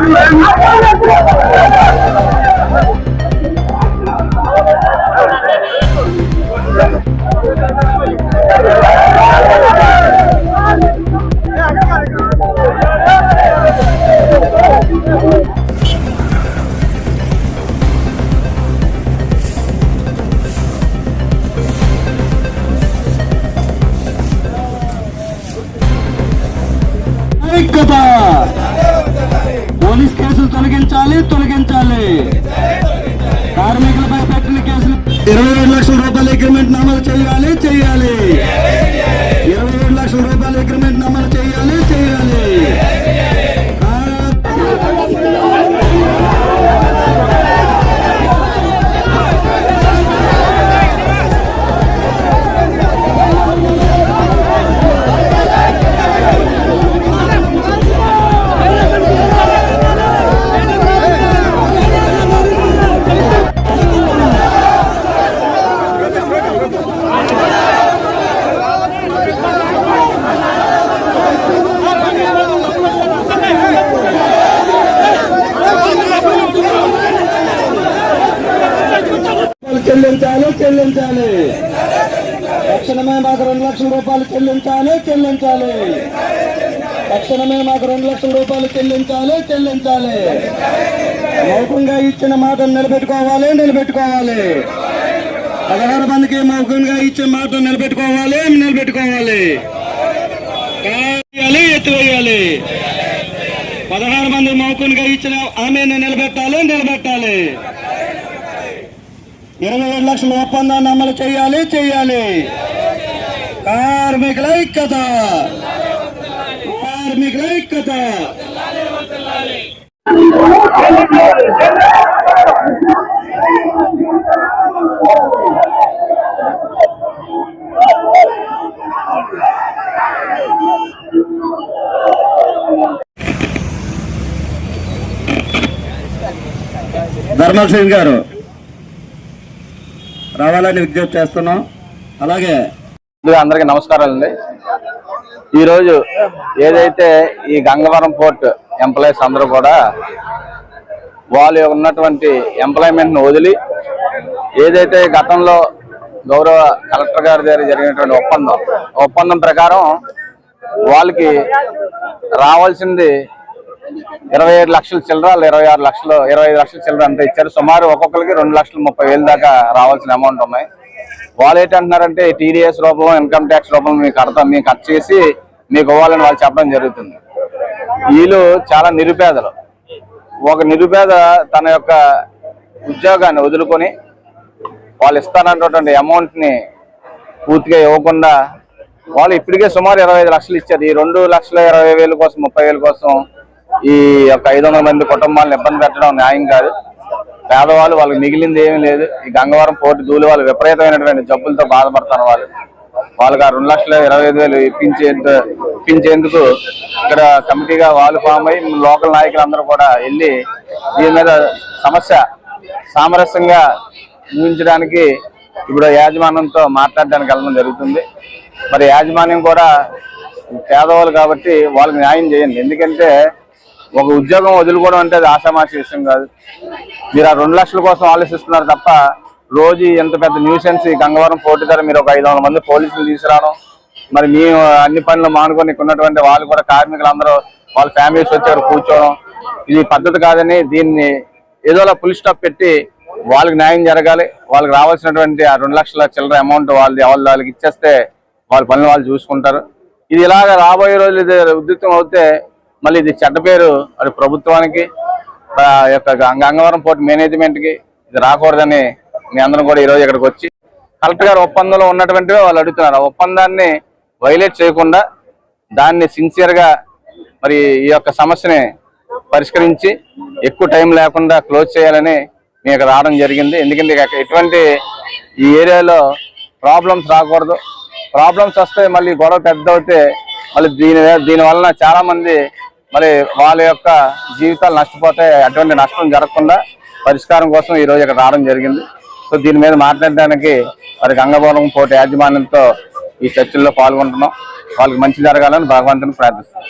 啊！తొలగించాలి తొలగించాలి. కార్మికులపై పెట్టిన కేసులు ఇరవై రెండు లక్షల రూపాయల అగ్రిమెంట్ నమోదు చేయాలి చేయాలి. చెల్లించాలి చెల్లించాలి. తక్షణమే మాకు రెండు లక్షల రూపాయలు చెల్లించాలి చెల్లించాలి. తక్షణమే మాకు రెండు లక్షల రూపాయలు చెల్లించాలి చెల్లించాలి. మౌకంగా ఇచ్చిన మాటను నిలబెట్టుకోవాలి నిలబెట్టుకోవాలి. పదహారు మందికి మౌకంగా ఇచ్చిన మాట నిలబెట్టుకోవాలి నిలబెట్టుకోవాలి. కాయాలి ఎత్తివేయాలి. పదహారు మంది మౌకంగా ఇచ్చిన ఆమెను నిలబెట్టాలి నిలబెట్టాలి. ఇరవై ఏడు లక్షల ఒప్పందాన్ని అమలు చేయాలి చేయాలి. కార్మికుల ఐక్యత. కార్మికుల ఐక్యత. ధర్మల్ గారు రావాలని విజ్ఞప్తి చేస్తున్నాం. అలాగే ముందుగా అందరికీ నమస్కారాలండి ఈరోజు ఏదైతే ఈ గంగవరం పోర్ట్ ఎంప్లాయీస్ అందరూ కూడా వాళ్ళు ఉన్నటువంటి ఎంప్లాయ్మెంట్ను వదిలి ఏదైతే గతంలో గౌరవ కలెక్టర్ గారి దగ్గర జరిగినటువంటి ఒప్పందం ఒప్పందం ప్రకారం వాళ్ళకి రావాల్సింది ఇరవై ఏడు లక్షల చిల్లర ఇరవై ఆరు లక్షలు ఇరవై ఐదు లక్షల చిల్లర అంతా ఇచ్చారు. సుమారు ఒక్కొక్కరికి రెండు లక్షల ముప్పై వేలు దాకా రావాల్సిన అమౌంట్ ఉన్నాయి. వాళ్ళు ఏంటంటున్నారంటే టీడీఎస్ రూపంలో ఇన్కమ్ ట్యాక్స్ రూపంలో మీకు కడతాం మీకు కట్ చేసి మీకు ఇవ్వాలని వాళ్ళు చెప్పడం జరుగుతుంది. వీళ్ళు చాలా నిరుపేదలు. ఒక నిరుపేద తన యొక్క ఉద్యోగాన్ని వదులుకొని వాళ్ళు ఇస్తానన్నటువంటి అమౌంట్ని పూర్తిగా ఇవ్వకుండా వాళ్ళు ఇప్పటికే సుమారు ఇరవై ఐదు లక్షలు ఇచ్చారు. ఈ రెండు లక్షల ఇరవై వేల కోసం ముప్పై వేల కోసం ఈ యొక్క ఐదు మంది కుటుంబాలను ఇబ్బంది పెట్టడం న్యాయం కాదు. పేదవాళ్ళు వాళ్ళకి మిగిలింది ఏమీ లేదు. ఈ గంగవరం పోటీ దూలి వాళ్ళు విపరీతమైనటువంటి జబ్బులతో బాధపడతారు వాళ్ళు. వాళ్ళకి ఆ రెండు లక్షల ఇరవై ఐదు వేలు ఇప్పించే ఇప్పించేందుకు ఇక్కడ కమిటీగా వాళ్ళు ఫామ్ అయ్యి లోకల్ నాయకులందరూ కూడా వెళ్ళి దీని మీద సమస్య సామరస్యంగా ముగించడానికి ఇప్పుడు యాజమాన్యంతో మాట్లాడడానికి వెళ్ళడం జరుగుతుంది. మరి యాజమాన్యం కూడా పేదవాళ్ళు కాబట్టి వాళ్ళకి న్యాయం చేయండి. ఎందుకంటే ఒక ఉద్యోగం వదులుకోవడం అంటే అది ఆషామాషి విషయం కాదు. మీరు ఆ రెండు లక్షల కోసం ఆలోచిస్తున్నారు తప్ప రోజు ఎంత పెద్ద న్యూసెన్స్ ఈ గంగవరం పోటీ ధర మీరు ఒక ఐదు మంది పోలీసులు తీసుకురావడం మరి మీ అన్ని పనులు మానుకొని ఉన్నటువంటి వాళ్ళు కూడా కార్మికులందరూ వాళ్ళ ఫ్యామిలీస్ వచ్చారు కూర్చోవడం ఇది పద్ధతి కాదని దీన్ని ఏదోలా ఫుల్ స్టాప్ పెట్టి వాళ్ళకి న్యాయం జరగాలి వాళ్ళకి రావాల్సినటువంటి ఆ రెండు లక్షల చిల్లర అమౌంట్ వాళ్ళది వాళ్ళ వాళ్ళకి ఇచ్చేస్తే వాళ్ళ పనులు వాళ్ళు చూసుకుంటారు. ఇది ఇలాగ రాబోయే రోజులు ఇది ఉద్యుక్తం అవుతే మళ్ళీ ఇది చెడ్డ పేరు. అది ప్రభుత్వానికి యొక్క గంగవరం పోర్ట్ మేనేజ్మెంట్కి ఇది రాకూడదని మీ అందరం కూడా ఈరోజు ఇక్కడికి వచ్చి కలెక్టర్ గారు ఒప్పందంలో ఉన్నటువంటివి వాళ్ళు అడుగుతున్నారు. ఆ ఒప్పందాన్ని వైలేట్ చేయకుండా దాన్ని సిన్సియర్గా మరి ఈ యొక్క సమస్యని పరిష్కరించి ఎక్కువ టైం లేకుండా క్లోజ్ చేయాలని మేము ఇక్కడ రావడం జరిగింది. ఎందుకంటే ఎటువంటి ఈ ఏరియాలో ప్రాబ్లమ్స్ రాకూడదు. ప్రాబ్లమ్స్ వస్తే మళ్ళీ గొడవ పెద్ద అవుతే మళ్ళీ దీని దీని వలన మరి వాళ్ళ యొక్క జీవితాలు నష్టపోతే అటువంటి నష్టం జరగకుండా పరిష్కారం కోసం ఈ రోజు ఇక్కడ రావడం జరిగింది. సో దీని మీద మాట్లాడడానికి మరి గంగవరం పోటీ యాజమాన్యంతో ఈ చర్చల్లో పాల్గొంటున్నాం. వాళ్ళకి మంచి జరగాలని భగవంతుని ప్రార్థిస్తున్నాం.